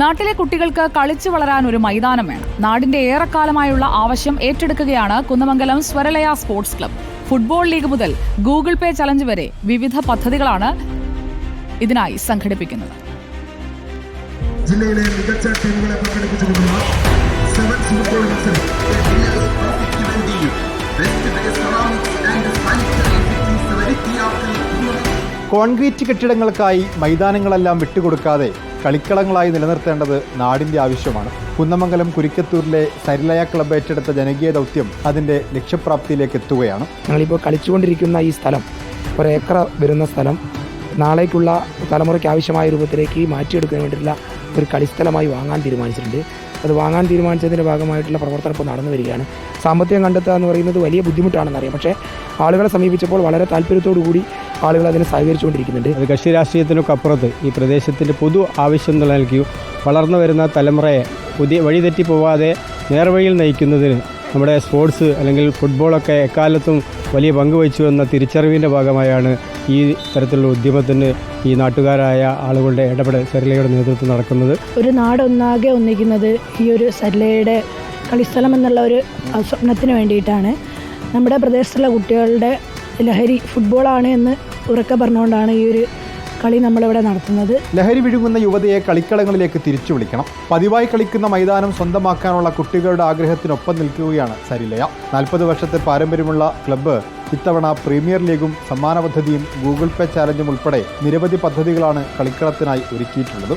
നാട്ടിലെ കുട്ടികൾക്ക് കളിച്ചു വളരാൻ ഒരു മൈതാനം വേണം. നാടിന്റെ ഏറെക്കാലമായുള്ള ആവശ്യം ഏറ്റെടുക്കുകയാണ് Kunnamangalam Swaralaya sports club. Football league മുതൽ ഗൂഗിൾ പേ ചലഞ്ച് വരെ വിവിധ പദ്ധതികളാണ് ഇതിനായി സംഘടിപ്പിക്കുന്നത്. ജില്ലയിലെ മികച്ച ടീമുകളെ പങ്കെടുപ്പിച്ചുകൊണ്ടുള്ള സെവൻസ് ഫുട്ബോൾ കോൺക്രീറ്റ് കെട്ടിടങ്ങൾക്കായി മൈതാനങ്ങളെല്ലാം വിട്ടുകൊടുക്കാതെ കളിക്കളങ്ങളായി നിലനിർത്തേണ്ടത് നാടിന്റെ ആവശ്യമാണ്. കുന്നമംഗലം കുരിക്കത്തൂരിലെ സരിലയ ക്ലബ് ഏറ്റെടുത്ത ജനകീയ ദൗത്യം അതിന്റെ ലക്ഷ്യപ്രാപ്തിയിലേക്ക് എത്തുകയാണ്. ഞങ്ങളിപ്പോൾ കളിച്ചുകൊണ്ടിരിക്കുന്ന ഈ സ്ഥലം ഒരേക്കർ വരുന്ന സ്ഥലം നാളേക്കുള്ള തലമുറയ്ക്ക് ആവശ്യമായ രൂപത്തിലേക്ക് മാറ്റിയെടുക്കാൻ വേണ്ടിയിട്ടുള്ള ഒരു കളിസ്ഥലമായി വാങ്ങാൻ തീരുമാനിച്ചിട്ടുണ്ട്. അത് വാങ്ങാൻ തീരുമാനിച്ചതിന്റെ ഭാഗമായിട്ടുള്ള പ്രവർത്തനം ഇപ്പോൾ നടന്നു വരികയാണ്. സാമ്പത്തികം കണ്ടെത്തുക എന്ന് പറയുന്നത് വലിയ ബുദ്ധിമുട്ടാണെന്നറിയാം. പക്ഷേ ആളുകളെ സമീപിച്ചപ്പോൾ വളരെ താല്പര്യത്തോടു കൂടി ആളുകൾ അതിനെ സഹകരിച്ചുകൊണ്ടിരിക്കുന്നുണ്ട്. അത് കക്ഷി രാഷ്ട്രീയത്തിനൊക്കെ അപ്പുറത്ത് ഈ പ്രദേശത്തിന്റെ പൊതു ആവശ്യം നിലനിൽക്കുകയും വളർന്നു വരുന്ന തലമുറയെ പുതിയ വഴിതെറ്റി പോവാതെ നേർവഴിയിൽ നയിക്കുന്നതിന് നമ്മുടെ സ്പോർട്സ് അല്ലെങ്കിൽ ഫുട്ബോളൊക്കെ എക്കാലത്തും വലിയ പങ്ക് വഹിച്ചു എന്ന തിരിച്ചറിവിന്റെ ഭാഗമായാണ് ഈ തരത്തിലുള്ള ഉദ്യമത്തിന് ഈ നാട്ടുകാരായ ആളുകളുടെ ഇടപെടൽ സരലയുടെ നേതൃത്വം നടക്കുന്നത്. ഒരു നാടൊന്നാകെ ഒന്നിക്കുന്നത് ഈ ഒരു സരലയുടെ കളിസ്ഥലം എന്നുള്ള ഒരു സ്വപ്നത്തിന് വേണ്ടിയിട്ടാണ്. നമ്മുടെ പ്രദേശത്തുള്ള കുട്ടികളുടെ ലഹരി ഫുട്ബോളാണ് എന്ന് ഉറക്കെ പറഞ്ഞുകൊണ്ടാണ് ഈ ഒരു കളി നമ്മളിവിടെ നടത്തുന്നത്. ലഹരി വിഴുങ്ങുന്ന യുവതയെ കളിക്കളങ്ങളിലേക്ക് തിരിച്ചു വിളിക്കണം. പതിവായി കളിക്കുന്ന മൈതാനം സ്വന്തമാക്കാനുള്ള കുട്ടികളുടെ ആഗ്രഹത്തിനൊപ്പം നിൽക്കുകയാണ് സരിലയ. നാൽപ്പത് വർഷത്തെ പാരമ്പര്യമുള്ള ക്ലബ്ബ് ഇത്തവണ പ്രീമിയർ ലീഗും സമ്മാന പദ്ധതിയും ഗൂഗിൾ പേ ചാലഞ്ചും ഉൾപ്പെടെ നിരവധി പദ്ധതികളാണ് കളിക്കളത്തിനായി ഒരുക്കിയിട്ടുള്ളത്.